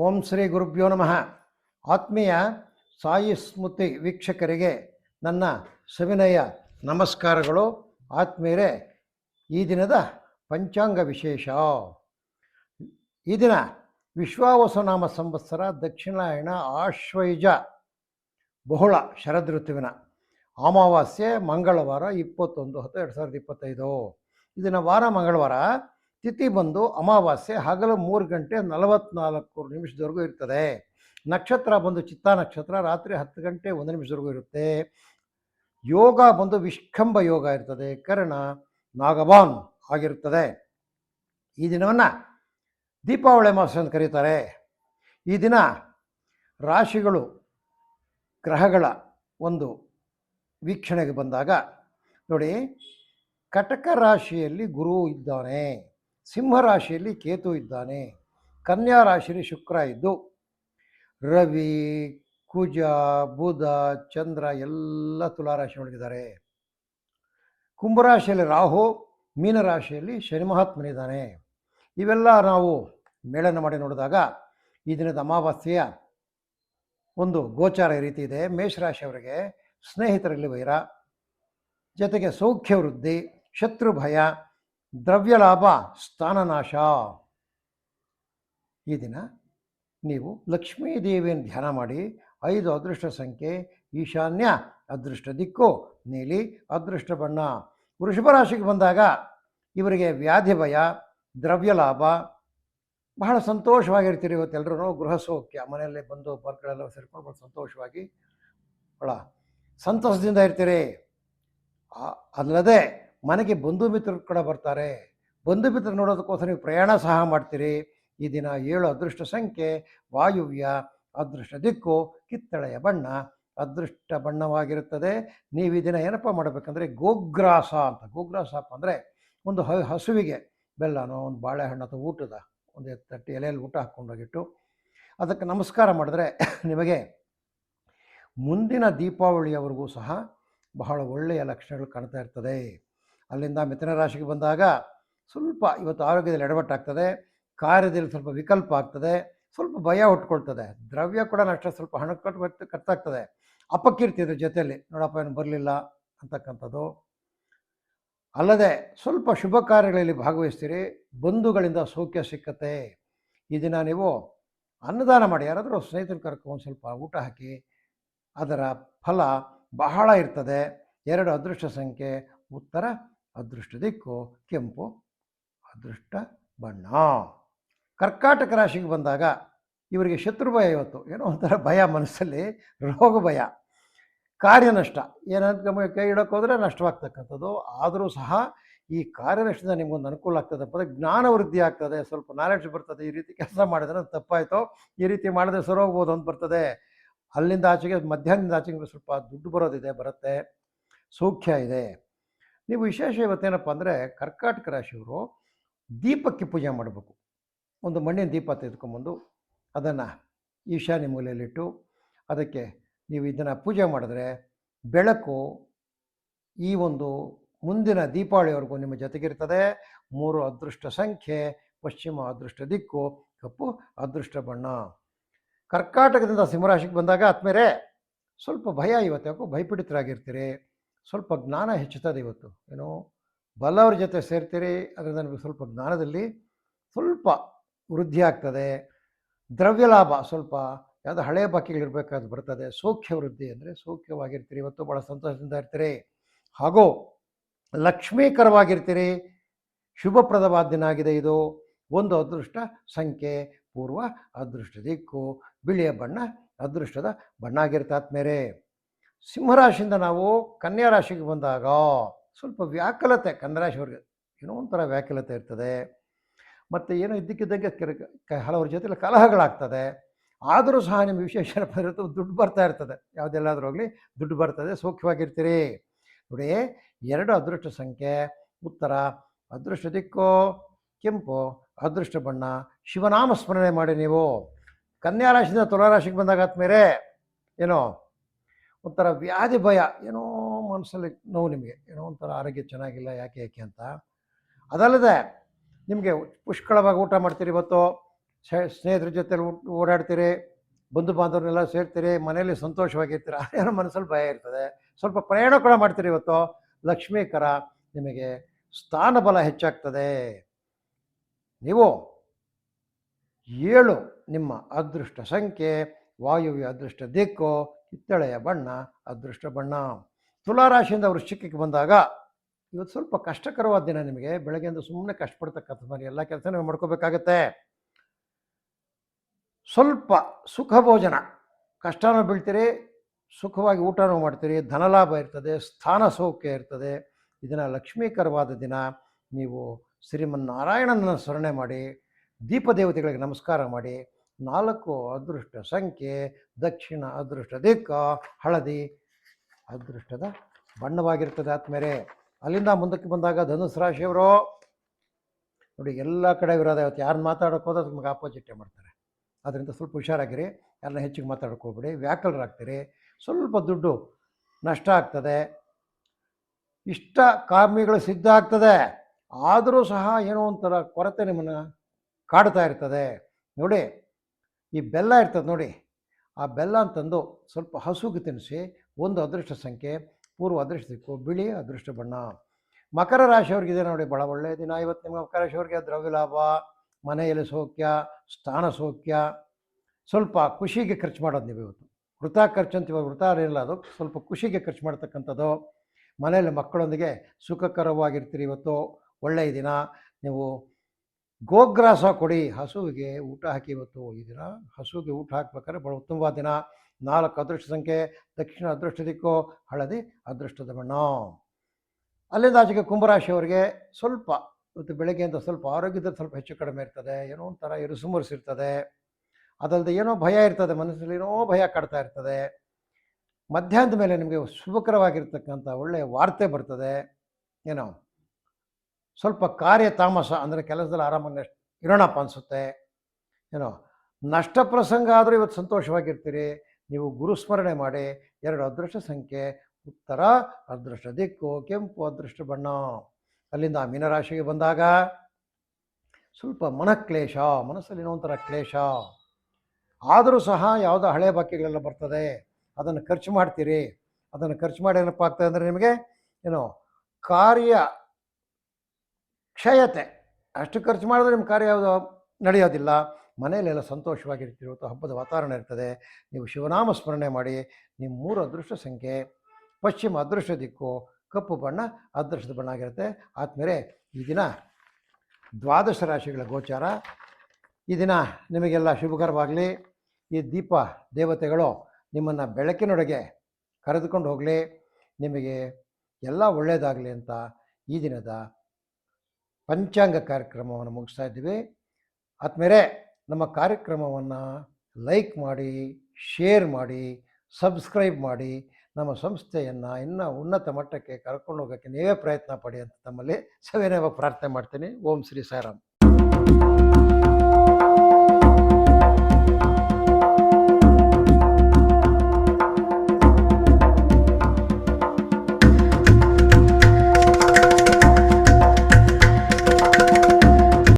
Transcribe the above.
ಓಂ ಶ್ರೀ ಗುರುಭ್ಯೋ ನಮಃ. ಆತ್ಮೀಯ ಸಾಯಿ ಸ್ಮೃತಿ ವೀಕ್ಷಕರಿಗೆ ನನ್ನ ಸವಿನಯ ನಮಸ್ಕಾರಗಳು. ಆತ್ಮೀಯರೇ, ಈ ದಿನದ ಪಂಚಾಂಗ ವಿಶೇಷ. ಈ ದಿನ ವಿಶ್ವಾವಸನಾಮ ಸಂವತ್ಸರ, ದಕ್ಷಿಣಾಯಣ ಆಶ್ವಯುಜ ಬಹುಳ ಶರದ್ ಋತುವಿನ ಅಮಾವಾಸ್ಯೆ, ಮಂಗಳವಾರ ಇಪ್ಪತ್ತೊಂದು, ಹತ್ತು, ಎರಡು ಸಾವಿರದ ಇಪ್ಪತ್ತೈದು. ಇದನ್ನು ವಾರ ಮಂಗಳವಾರ ತಿಥಿ ಬಂದು ಅಮಾವಾಸ್ಯೆ ಹಗಲು ಮೂರು ಗಂಟೆ ನಲವತ್ನಾಲ್ಕು ನಿಮಿಷದವರೆಗೂ ಇರ್ತದೆ. ನಕ್ಷತ್ರ ಬಂದು ಚಿತ್ತ ನಕ್ಷತ್ರ, ರಾತ್ರಿ ಹತ್ತು ಗಂಟೆ ಒಂದು ನಿಮಿಷದವರೆಗೂ ಇರುತ್ತೆ. ಯೋಗ ಬಂದು ವಿಷ್ಕಂಬ ಯೋಗ ಇರ್ತದೆ. ಕರ್ಣ ನಾಗಬಾನ್ ಆಗಿರುತ್ತದೆ ಈ ದಿನವನ್ನು ದೀಪಾವಳಿ ಮಾಸ ಅಂತ ಕರೀತಾರೆ. ಈ ದಿನ ರಾಶಿಗಳು, ಗ್ರಹಗಳ ಒಂದು ವೀಕ್ಷಣೆಗೆ ಬಂದಾಗ ನೋಡಿ, ಕಟಕ ರಾಶಿಯಲ್ಲಿ ಗುರು ಇದ್ದಾನೆ. ಸಿಂಹ ರಾಶಿಯಲ್ಲಿ ಕೇತು ಇದ್ದಾನೆ. ಕನ್ಯಾ ರಾಶಿಯಲ್ಲಿ ಶುಕ್ರ ಇದ್ದು, ರವಿ, ಕುಜ, ಬುಧ, ಚಂದ್ರ ಎಲ್ಲ ತುಲಾರಾಶಿ ಕುಂಭ ಕುಂಭರಾಶಿಯಲ್ಲಿ ರಾಹು ಮೀನರಾಶಿಯಲ್ಲಿ ಶನಿ ಮಹಾತ್ಮನಿದ್ದಾನೆ ಇವೆಲ್ಲ ನಾವು ಮೇಳನ ಮಾಡಿ ನೋಡಿದಾಗ ಈ ದಿನದ ಅಮಾವಾಸ್ಯೆಯ ಒಂದು ಗೋಚಾರ ರೀತಿ ಇದೆ. ಮೇಷರಾಶಿಯವರಿಗೆ ಸ್ನೇಹಿತರಲ್ಲಿ ವೈರ, ಜೊತೆಗೆ ಸೌಖ್ಯ ವೃದ್ಧಿ ಶತ್ರು ಭಯ ದ್ರವ್ಯ ಲಾಭ ಸ್ಥಾನನಾಶ. ಈ ದಿನ ನೀವು ಲಕ್ಷ್ಮೀ ದೇವಿಯನ್ನು ಧ್ಯಾನ ಮಾಡಿ, ಐದು ಅದೃಷ್ಟ ಸಂಖ್ಯೆ, ಈಶಾನ್ಯ ಅದೃಷ್ಟ ದಿಕ್ಕು, ನೀಲಿ ಅದೃಷ್ಟ ಬಣ್ಣ. ವೃಷಭ ರಾಶಿಗೆ ಬಂದಾಗ ಇವರಿಗೆ ವ್ಯಾಧಿ ಭಯ, ದ್ರವ್ಯ ಲಾಭ. ಬಹಳ ಸಂತೋಷವಾಗಿರ್ತೀರಿ ಇವತ್ತೆಲ್ಲರೂ ಗೃಹ ಸೌಖ್ಯ, ಮನೆಯಲ್ಲೇ ಬಂದು ಬರ್ಗಳೆಲ್ಲ ಸೇರ್ಕೊಂಡು ಬಹಳ ಸಂತೋಷವಾಗಿ. ಬಹಳ ಸಂತಸದಿಂದ ಇರ್ತೀರಿ. ಅಲ್ಲದೆ ಮನೆಗೆ ಬಂಧು ಮಿತ್ರರು ಕೂಡ ಬರ್ತಾರೆ. ಬಂಧು ಮಿತ್ರ ನೋಡೋದಕ್ಕೋಸ್ಕರ ನೀವು ಪ್ರಯಾಣ ಸಹ ಮಾಡ್ತೀರಿ. ಈ ದಿನ ಏಳು ಅದೃಷ್ಟ ಸಂಖ್ಯೆ, ವಾಯುವ್ಯ, ಅದೃಷ್ಟ ದಿಕ್ಕು, ಕಿತ್ತಳೆಯ ಬಣ್ಣ, ಅದೃಷ್ಟ ಬಣ್ಣವಾಗಿರುತ್ತದೆ. ನೀವು ಈ ದಿನ ಏನಪ್ಪ ಮಾಡಬೇಕಂದ್ರೆ ಗೋಗ್ರಾಸ ಅಂತ. ಗೋಗ್ರಾಸ ಅಂದರೆ ಒಂದು ಹ, ಹಸುವಿಗೆ ಬೆಲ್ಲನೋ ಒಂದು ಬಾಳೆಹಣ್ಣು ಅಥವಾ ಊಟದ ಒಂದು ತಟ್ಟಿ ಎಲೆಯಲ್ಲಿ ಊಟ ಹಾಕ್ಕೊಂಡೋಗಿಟ್ಟು ಅದಕ್ಕೆ ನಮಸ್ಕಾರ ಮಾಡಿದ್ರೆ ನಿಮಗೆ ಮುಂದಿನ ದೀಪಾವಳಿಯವರೆಗೂ ಸಹ ಬಹಳ ಒಳ್ಳೆಯ ಲಕ್ಷಣಗಳು ಕಾಣ್ತಾ ಇರ್ತದೆ. ಅಲ್ಲಿಂದ ಮಿಥುನ ರಾಶಿಗೆ ಬಂದಾಗ ಸ್ವಲ್ಪ ಇವತ್ತು ಆರೋಗ್ಯದಲ್ಲಿ ಎಡವಟ್ಟಾಗ್ತದೆ, ಕಾರ್ಯದಲ್ಲಿ ಸ್ವಲ್ಪ ವಿಕಲ್ಪ ಆಗ್ತದೆ, ಸ್ವಲ್ಪ ಭಯ ಹುಟ್ಕೊಳ್ತದೆ ದ್ರವ್ಯ ಕೂಡ ನಷ್ಟ ಸ್ವಲ್ಪ ಹಣ ಕಟ್ಟು ಖರ್ಚಾಗ್ತದೆ ಅಪಕೀರ್ತಿ ಇದ್ರ ಜೊತೆಯಲ್ಲಿ, ನೋಡಪ್ಪ ಏನು ಬರಲಿಲ್ಲ ಅಂತಕ್ಕಂಥದ್ದು. ಅಲ್ಲದೆ ಸ್ವಲ್ಪ ಶುಭ ಕಾರ್ಯಗಳಲ್ಲಿ ಭಾಗವಹಿಸ್ತೀರಿ, ಬಂಧುಗಳಿಂದ ಸೌಖ್ಯ ಸಿಕ್ಕತ್ತೆ. ಈ ದಿನ ನೀವು ಅನ್ನದಾನ ಮಾಡಿ, ಯಾರಾದರೂ ಸ್ನೇಹಿತರು ಕರ್ಕೊಂಡು ಸ್ವಲ್ಪ ಊಟ ಹಾಕಿ, ಅದರ ಫಲ ಬಹಳ ಇರ್ತದೆ. ಎರಡು ಅದೃಷ್ಟ ಸಂಖ್ಯೆ, ಉತ್ತರ ಅದೃಷ್ಟ ದಿಕ್ಕು ಕೆಂಪು, ಅದೃಷ್ಟ ಬಣ್ಣ. ಕರ್ಕಾಟಕ ರಾಶಿಗೆ ಬಂದಾಗ ಇವರಿಗೆ ಶತ್ರು ಭಯ ಇವತ್ತು. ಏನೋ ಒಂಥರ ಭಯ ಮನಸ್ಸಲ್ಲಿ, ರೋಗ ಭಯ. ಕಾರ್ಯ ನಷ್ಟ ಏನಂತ ಕೈ ಇಡೋಕ್ಕೆ ಹೋದರೆ ನಷ್ಟವಾಗ್ತಕ್ಕಂಥದ್ದು. ಆದರೂ ಸಹ ಈ ಕಾರ್ಯನಷ್ಟದಿಂದ ನಿಮಗೊಂದು ಅನುಕೂಲ ಆಗ್ತದೆ ಪದ ಜ್ಞಾನ ವೃದ್ಧಿ ಆಗ್ತದೆ. ಸ್ವಲ್ಪ ನಾಲೆಡ್ಜ್ ಬರ್ತದೆ. ಈ ರೀತಿ ಕೆಲಸ ಮಾಡಿದ್ರೆ ತಪ್ಪಾಯಿತು, ಈ ರೀತಿ ಮಾಡಿದ್ರೆ ಸರೋಗ್ಬೋದು ಅಂತ ಬರ್ತದೆ. ಅಲ್ಲಿಂದ ಆಚೆಗೆ ಮಧ್ಯಾಹ್ನದಿಂದ ಆಚೆಗೆ ಸ್ವಲ್ಪ ದುಡ್ಡು ಬರೋದಿದೆ, ಬರುತ್ತೆ. ಸೌಖ್ಯ ಇದೆ. ನೀವು ವಿಶೇಷ ಇವತ್ತೇನಪ್ಪ ಅಂದರೆ ಕರ್ಕಾಟಕ ರಾಶಿಯವರು ದೀಪಕ್ಕೆ ಪೂಜೆ ಮಾಡಬೇಕು. ಒಂದು ಮಣ್ಣಿನ ದೀಪ ತೆಗೆದುಕೊಂಬಂದು ಅದನ್ನು ಈಶಾನ್ಯ ಮೂಲೆಯಲ್ಲಿಟ್ಟು ಅದಕ್ಕೆ ನೀವು ಇದನ್ನು ಪೂಜೆ ಮಾಡಿದ್ರೆ ಬೆಳಕು ಈ ಒಂದು ಮುಂದಿನ ದೀಪಾವಳಿವರೆಗೂ ನಿಮ್ಮ ಜೊತೆಗಿರ್ತದೆ. ಮೂರು ಅದೃಷ್ಟ ಸಂಖ್ಯೆ, ಪಶ್ಚಿಮ ಅದೃಷ್ಟ ದಿಕ್ಕು, ಕಪ್ಪು ಅದೃಷ್ಟ ಬಣ್ಣ. ಕರ್ಕಾಟಕದಿಂದ ಸಿಂಹರಾಶಿಗೆ ಬಂದಾಗ ಆತ್ಮೇಲೆ ಸ್ವಲ್ಪ ಭಯ ಇವತ್ತು ಯಾಕೋ ಭಯಪೀಡಿತರಾಗಿರ್ತೀರಿ. ಸ್ವಲ್ಪ ಜ್ಞಾನ ಹೆಚ್ಚುತ್ತದೆ ಇವತ್ತು. ಏನು ಬಲ್ಲವ್ರ ಜೊತೆ ಸೇರ್ತೀರಿ ಅದರಿಂದ ನಿಮಗೆ ಸ್ವಲ್ಪ ಜ್ಞಾನದಲ್ಲಿ ಸ್ವಲ್ಪ ವೃದ್ಧಿ ಆಗ್ತದೆ. ದ್ರವ್ಯ ಲಾಭ ಸ್ವಲ್ಪ, ಯಾವುದೋ ಹಳೆಯ ಬಾಕಿಗಳಿರ್ಬೇಕಾದ್ ಬರ್ತದೆ. ಸೌಖ್ಯ ವೃದ್ಧಿ ಅಂದರೆ ಸೌಖ್ಯವಾಗಿರ್ತೀರಿ. ಇವತ್ತು ಭಾಳ ಸಂತೋಷದಿಂದ ಇರ್ತೀರಿ. ಹಾಗೂ ಲಕ್ಷ್ಮೀಕರವಾಗಿರ್ತೀರಿ. ಶುಭಪ್ರದವಾದ ದಿನ ಆಗಿದೆ ಇದು. ಒಂದು ಅದೃಷ್ಟ ಸಂಖ್ಯೆ, ಪೂರ್ವ ಅದೃಷ್ಟ ದಿಕ್ಕು, ಬಿಳಿಯ ಬಣ್ಣ, ಅದೃಷ್ಟದ ಬಣ್ಣ ಆಗಿರ್ತಾತ್ ಮೇರೆ ಸಿಂಹರಾಶಿಯಿಂದ ನಾವು ಕನ್ಯಾ ರಾಶಿಗೆ ಬಂದಾಗ ಸ್ವಲ್ಪ ವ್ಯಾಕುಲತೆ ಕನ್ಯಾ ರಾಶಿಯವ್ರಿಗೆ ಏನೋ ಒಂಥರ ವ್ಯಾಕುಲತೆ ಇರ್ತದೆ. ಮತ್ತು ಏನೋ ಇದ್ದಕ್ಕಿದ್ದಂಗೆ ಹಲವರ ಜೊತೆಲಿ ಕಲಹಗಳಾಗ್ತದೆ. ಆದರೂ ಸಹ ನಿಮ್ಮ ವಿಶೇಷ ದುಡ್ಡು ಬರ್ತಾ ಇರ್ತದೆ. ಯಾವುದೆಲ್ಲಾದರೂ ಹೋಗಲಿ, ದುಡ್ಡು ಬರ್ತದೆ ಸೌಖ್ಯವಾಗಿರ್ತೀರಿ ನೋಡಿ, ಎರಡು ಅದೃಷ್ಟ ಸಂಖ್ಯೆ, ಉತ್ತರ ಅದೃಷ್ಟ ದಿಕ್ಕು, ಕೆಂಪು ಅದೃಷ್ಟ ಬಣ್ಣ, ಶಿವನಾಮ ಸ್ಮರಣೆ ಮಾಡಿ ನೀವು. ಕನ್ಯಾ ರಾಶಿಯಿಂದ ತುಲಾರಾಶಿಗೆ ಬಂದಾಗ ಆದ್ಮೇಲೆ ಏನೋ? ಒಂಥರ ವ್ಯಾಧಿ ಭಯ, ಏನೋ ಮನಸ್ಸಲ್ಲಿ ನೋವು ನಿಮಗೆ, ಏನೋ ಒಂಥರ ಆರೋಗ್ಯ ಚೆನ್ನಾಗಿಲ್ಲ, ಯಾಕೆ ಯಾಕೆ ಅಂತ. ಅದಲ್ಲದೆ ನಿಮಗೆ ಪುಷ್ಕಳವಾಗಿ ಊಟ ಮಾಡ್ತೀರಿ ಇವತ್ತು ಸ್ನೇಹಿತರ ಜೊತೆ ಓಡಾಡ್ತೀರಿ, ಬಂಧು ಬಾಂಧವರೆಲ್ಲ ಸೇರ್ತೀರಿ, ಮನೆಯಲ್ಲಿ ಸಂತೋಷವಾಗಿರ್ತೀರ ಏನೋ ಮನಸ್ಸಲ್ಲಿ ಭಯ ಇರ್ತದೆ. ಸ್ವಲ್ಪ ಪ್ರಯಾಣ ಕೂಡ ಮಾಡ್ತೀರಿ ಇವತ್ತು ಲಕ್ಷ್ಮೀಕರ ನಿಮಗೆ ಸ್ಥಾನಬಲ ಹೆಚ್ಚಾಗ್ತದೆ. ನೀವು ಏಳು ನಿಮ್ಮ ಅದೃಷ್ಟ ಸಂಖ್ಯೆ, ವಾಯುವ್ಯ ಅದೃಷ್ಟ ದಿಕ್ಕು ಕಿತ್ತಳೆಯ ಬಣ್ಣ, ಅದೃಷ್ಟ ಬಣ್ಣ. ತುಲಾರಾಶಿಯಿಂದ ವೃಶ್ಚಿಕಕ್ಕೆ ಬಂದಾಗ ಇವತ್ತು ಸ್ವಲ್ಪ ಕಷ್ಟಕರವಾದ ದಿನ ನಿಮಗೆ. ಬೆಳಗ್ಗೆಯಿಂದ ಸುಮ್ಮನೆ ಕಷ್ಟಪಡ್ತಕ್ಕಂಥ ಮನೆ, ಎಲ್ಲ ಕೆಲಸ ನೀವು ಮಾಡ್ಕೋಬೇಕಾಗತ್ತೆ. ಸ್ವಲ್ಪ ಸುಖ ಭೋಜನ. ಕಷ್ಟನೂ ಬೀಳ್ತೀರಿ, ಸುಖವಾಗಿ ಊಟನೂ ಮಾಡ್ತೀರಿ ಧನಲಾಭ ಇರ್ತದೆ, ಸ್ಥಾನ ಸೌಖ್ಯ ಇರ್ತದೆ. ಇದನ್ನು ಲಕ್ಷ್ಮೀಕರವಾದ ದಿನ ನೀವು ಶ್ರೀಮನ್ನಾರಾಯಣನ ಸ್ಮರಣೆ ಮಾಡಿ ದೀಪ ದೇವತೆಗಳಿಗೆ ನಮಸ್ಕಾರ ಮಾಡಿ ನಾಲ್ಕು ಅದೃಷ್ಟ ಸಂಖ್ಯೆ, ದಕ್ಷಿಣ ಅದೃಷ್ಟ ದಿಕ್ಕ, ಹಳದಿ ಅದೃಷ್ಟದ ಬಣ್ಣವಾಗಿರ್ತದೆ ಆತ್ಮೇಲೆ ಅಲ್ಲಿಂದ ಮುಂದಕ್ಕೆ ಬಂದಾಗ ಧನುಸ್ ರಾಶಿಯವರು, ನೋಡಿ ಎಲ್ಲ ಕಡೆ ವಿರೋಧ ಇವತ್ತು ಯಾರು ಮಾತಾಡೋಕೆ ಹೋದ್ರೆ ನಿಮಗೆ ಆಪೋಸಿಟೇ ಮಾಡ್ತಾರೆ. ಅದರಿಂದ ಸ್ವಲ್ಪ ಹುಷಾರಾಗಿರಿ, ಎಲ್ಲ ಹೆಚ್ಚಿಗೆ ಮಾತಾಡೋಕೆ ಹೋಗ್ಬಿಡಿ, ವ್ಯಾಕಲರಾಗ್ತೀರಿ, ಸ್ವಲ್ಪ ದುಡ್ಡು ನಷ್ಟ ಆಗ್ತದೆ, ಇಷ್ಟ ಕಾಮಿಗಳು ಸಿದ್ಧ ಆಗ್ತದೆ, ಆದರೂ ಸಹ ಏನೋ ಒಂಥರ ಕೊರತೆ ನಿಮ್ಮನ್ನು ಕಾಡ್ತಾ ಇರ್ತದೆ. ನೋಡಿ ಈ ಬೆಲ್ಲ ಇರ್ತದೆ ನೋಡಿ, ಆ ಬೆಲ್ಲ ಅಂತಂದು ಸ್ವಲ್ಪ ಹಸುಗೆ ತಿನ್ನಿಸಿ, ಒಂದು ಅದೃಷ್ಟ ಸಂಖ್ಯೆ, ಪೂರ್ವ ಅದೃಷ್ಟ ದಿಕ್ಕು ಬಿಳಿ ಅದೃಷ್ಟ ಬಣ್ಣ. ಮಕರ ರಾಶಿಯವ್ರಿಗಿದೆ ನೋಡಿ ಭಾಳ ಒಳ್ಳೆಯ ದಿನ. ಇವತ್ತು ನಿಮ್ಮ ಮಕರ ರಾಶಿಯವ್ರಿಗೆ ದ್ರವ್ಯ ಲಾಭ, ಮನೆಯಲ್ಲಿ ಸೌಖ್ಯ, ಸ್ಥಾನ ಸೌಖ್ಯ. ಸ್ವಲ್ಪ ಖುಷಿಗೆ ಖರ್ಚು ಮಾಡೋದು ನೀವು ಇವತ್ತು. ವೃತ ಖರ್ಚು ಅಂತ ಇವಾಗ ವೃತ ಇರಲ್ಲ ಅದು, ಸ್ವಲ್ಪ ಖುಷಿಗೆ ಖರ್ಚು ಮಾಡ್ತಕ್ಕಂಥದ್ದು. ಮನೆಯಲ್ಲಿ ಮಕ್ಕಳೊಂದಿಗೆ ಸುಖಕರವಾಗಿರ್ತೀರಿ ಇವತ್ತು. ಒಳ್ಳೆಯ ದಿನ. ನೀವು ಗೋಗ್ರಾಸ ಕೊಡಿ, ಹಸುವಿಗೆ ಊಟ ಹಾಕಿ ಇವತ್ತು ಈ ಹಸುವಿಗೆ ಊಟ ಹಾಕ್ಬೇಕಾದ್ರೆ ಭಾಳ ಉತ್ತಮವಾದ ದಿನ. ನಾಲ್ಕು ಅದೃಷ್ಟ ಸಂಖ್ಯೆ, ದಕ್ಷಿಣ ಅದೃಷ್ಟ ದಿಕ್ಕು, ಹಳದಿ ಅದೃಷ್ಟದ ಬಣ್ಣ. ಅಲ್ಲಿಂದ ಆಚೆಗೆ ಕುಂಭರಾಶಿಯವರಿಗೆ ಸ್ವಲ್ಪ, ಇವತ್ತು ಬೆಳಗ್ಗೆಯಿಂದ ಸ್ವಲ್ಪ ಆರೋಗ್ಯದ ಸ್ವಲ್ಪ ಹೆಚ್ಚು ಕಡಿಮೆ ಇರ್ತದೆ, ಏನೋ ಒಂಥರ ಇರುಸುಮುರುಸಿರ್ತದೆ ಅದಲ್ಲದೆ ಏನೋ ಭಯ ಇರ್ತದೆ, ಮನಸ್ಸಲ್ಲಿ ಏನೋ ಭಯ ಕಾಡ್ತಾ ಇರ್ತದೆ. ಮಧ್ಯಾಹ್ನದ ಮೇಲೆ ನಿಮಗೆ ಶುಭಕರವಾಗಿರ್ತಕ್ಕಂಥ ಒಳ್ಳೆಯ ವಾರ್ತೆ ಬರ್ತದೆ, ಏನೋ. ಸ್ವಲ್ಪ ಕಾರ್ಯ ತಾಮಸ ಅಂದರೆ ಕೆಲಸದಲ್ಲಿ ಆರಾಮಾಗಿ ಇರೋಣಪ್ಪ ಅನಿಸುತ್ತೆ. ಏನೋ ನಷ್ಟ ಪ್ರಸಂಗ ಆದರೂ ಇವತ್ತು ಸಂತೋಷವಾಗಿರ್ತೀರಿ. ನೀವು ಗುರುಸ್ಮರಣೆ ಮಾಡಿ, ಎರಡು ಅದೃಷ್ಟ ಸಂಖ್ಯೆ, ಉತ್ತರ ಅದೃಷ್ಟ ದಿಕ್ಕು, ಕೆಂಪು ಅದೃಷ್ಟ ಬಣ್ಣ. ಅಲ್ಲಿಂದ ಆ ಮೀನರಾಶಿಗೆ ಬಂದಾಗ ಸ್ವಲ್ಪ ಮನಕ್ಲೇಶ, ಮನಸ್ಸಲ್ಲಿ ಒಂಥರ ಕ್ಲೇಶ. ಆದರೂ ಸಹ ಯಾವುದೋ ಹಳೆ ಬಾಕಿಗಳೆಲ್ಲ ಬರ್ತದೆ. ಅದನ್ನು ಖರ್ಚು ಮಾಡ್ತೀರಿ. ಅದನ್ನು ಖರ್ಚು ಮಾಡಿ ಏನಪ್ಪ ಆಗ್ತದೆ ಅಂದರೆ ನಿಮಗೆ ಏನು ಕಾರ್ಯ ಕ್ಷಯತೆ. ಅಷ್ಟು ಖರ್ಚು ಮಾಡಿದ್ರೆ ನಿಮ್ಮ ಕಾರ್ಯ ಯಾವುದು? ನಡೆಯೋದಿಲ್ಲ. ಮನೆಯಲ್ಲೆಲ್ಲ ಅಥವಾ ಹಬ್ಬದ ವಾತಾವರಣ ಇರ್ತದೆ. ನೀವು ಶಿವನಾಮ ಸ್ಮರಣೆ ಮಾಡಿ, ನಿಮ್ಮ ಮೂರು ಅದೃಷ್ಟ ಸಂಖ್ಯೆ, ಪಶ್ಚಿಮ ಅದೃಷ್ಟ ದಿಕ್ಕು, ಕಪ್ಪು ಬಣ್ಣ, ಅದೃಷ್ಟದ ಬಣ್ಣ ಆಗಿರುತ್ತೆ. ಆದಮೇಲೆ ಈ ದಿನ ದ್ವಾದಶ ರಾಶಿಗಳ ಗೋಚಾರ. ಈ ದಿನ ನಿಮಗೆಲ್ಲ ಶುಭಕರವಾಗಲಿ. ಈ ದೀಪ ದೇವತೆಗಳು ನಿಮ್ಮನ್ನು ಬೆಳಕಿನೊಳಗೆ ಕರೆದುಕೊಂಡು ಹೋಗಲಿ. ನಿಮಗೆ ಎಲ್ಲ ಒಳ್ಳೆಯದಾಗಲಿ ಅಂತ ಈ ದಿನದ ಪಂಚಾಂಗ ಕಾರ್ಯಕ್ರಮವನ್ನು ಮುಗಿಸ್ತಾ ಇದ್ದೀವಿ. ಆದಮೇಲೆ ನಮ್ಮ ಕಾರ್ಯಕ್ರಮವನ್ನು ಲೈಕ್ ಮಾಡಿ, ಶೇರ್ ಮಾಡಿ, ಸಬ್ಸ್ಕ್ರೈಬ್ ಮಾಡಿ, ನಮ್ಮ ಸಂಸ್ಥೆಯನ್ನು ಇನ್ನೂ ಉನ್ನತ ಮಟ್ಟಕ್ಕೆ ಕರ್ಕೊಂಡು ಹೋಗೋಕ್ಕೆ ನೀವೇ ಪ್ರಯತ್ನ ಪಡಿ ಅಂತ ತಮ್ಮಲ್ಲಿ ಸವಿನಯವಾಗಿ ಪ್ರಾರ್ಥನೆ ಮಾಡ್ತೀನಿ. ಓಂ ಶ್ರೀ ಸಾಯಿರಾಮ್.